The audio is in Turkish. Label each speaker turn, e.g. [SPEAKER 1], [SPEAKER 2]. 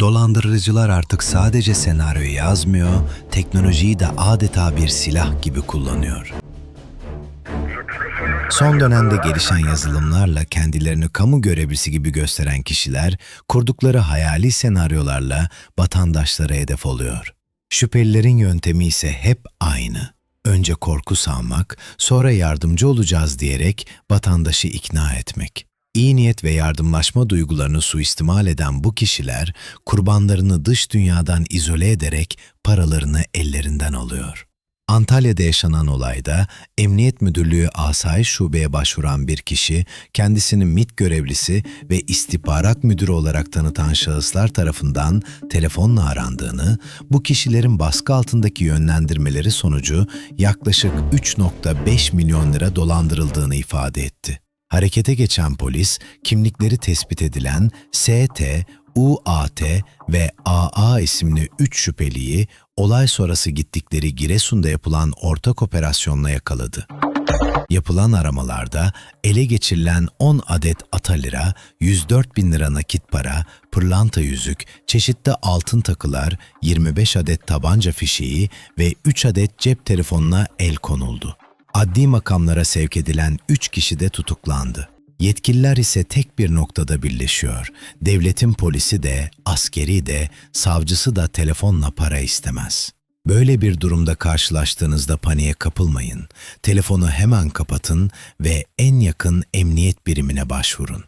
[SPEAKER 1] Dolandırıcılar artık sadece senaryo yazmıyor, teknolojiyi de adeta bir silah gibi kullanıyor. Son dönemde gelişen yazılımlarla kendilerini kamu görevlisi gibi gösteren kişiler, kurdukları hayali senaryolarla vatandaşlara hedef oluyor. Şüphelilerin yöntemi ise hep aynı. Önce korku salmak, sonra yardımcı olacağız diyerek vatandaşı ikna etmek. İyi niyet ve yardımlaşma duygularını suistimal eden bu kişiler, kurbanlarını dış dünyadan izole ederek paralarını ellerinden alıyor. Antalya'da yaşanan olayda Emniyet Müdürlüğü Asayiş Şube'ye başvuran bir kişi kendisini MİT görevlisi ve istihbarat müdürü olarak tanıtan şahıslar tarafından telefonla arandığını, bu kişilerin baskı altındaki yönlendirmeleri sonucu yaklaşık 3.5 milyon lira dolandırıldığını ifade etti. Harekete geçen polis, kimlikleri tespit edilen ST, UAT ve AA isimli 3 şüpheliyi olay sonrası gittikleri Giresun'da yapılan ortak operasyonla yakaladı. Yapılan aramalarda ele geçirilen 10 adet atalira, 104 bin lira nakit para, pırlanta yüzük, çeşitli altın takılar, 25 adet tabanca fişeği ve 3 adet cep telefonuna el konuldu. Adli makamlara sevk edilen 3 kişi de tutuklandı. Yetkililer ise tek bir noktada birleşiyor. Devletin polisi de, askeri de, savcısı da telefonla para istemez. Böyle bir durumda karşılaştığınızda paniğe kapılmayın. Telefonu hemen kapatın ve en yakın emniyet birimine başvurun.